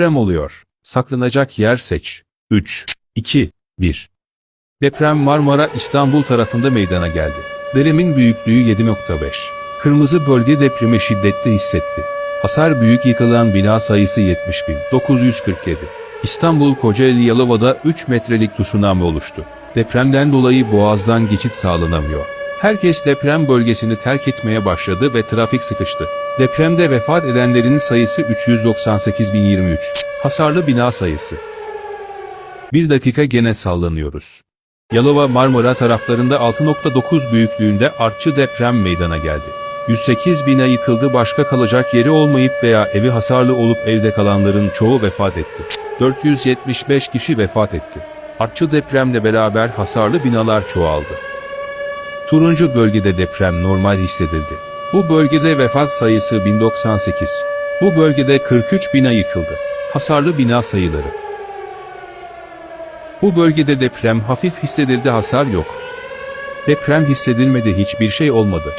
Deprem oluyor. Saklanacak yer seç. 3, 2, 1. Deprem Marmara İstanbul tarafında meydana geldi. Deremin büyüklüğü 7.5. Kırmızı bölge depremi şiddetli hissetti. Hasar büyük yıkılan bina sayısı 70.947. İstanbul Kocaeli Yalova'da 3 metrelik tsunami oluştu. Depremden dolayı boğazdan geçit sağlanamıyor. Herkes deprem bölgesini terk etmeye başladı ve trafik sıkıştı. Depremde vefat edenlerin sayısı 398.023. Hasarlı bina sayısı. Bir dakika gene sallanıyoruz. Yalova Marmara taraflarında 6.9 büyüklüğünde artçı deprem meydana geldi. 108 bina yıkıldı başka kalacak yeri olmayıp veya evi hasarlı olup evde kalanların çoğu vefat etti. 475 kişi vefat etti. Artçı depremle beraber hasarlı binalar çoğaldı. Turuncu bölgede deprem normal hissedildi. Bu bölgede vefat sayısı 1098. Bu bölgede 43 bina yıkıldı. Hasarlı bina sayıları. Bu bölgede deprem hafif hissedildi hasar yok. Deprem hissedilmedi hiçbir şey olmadı.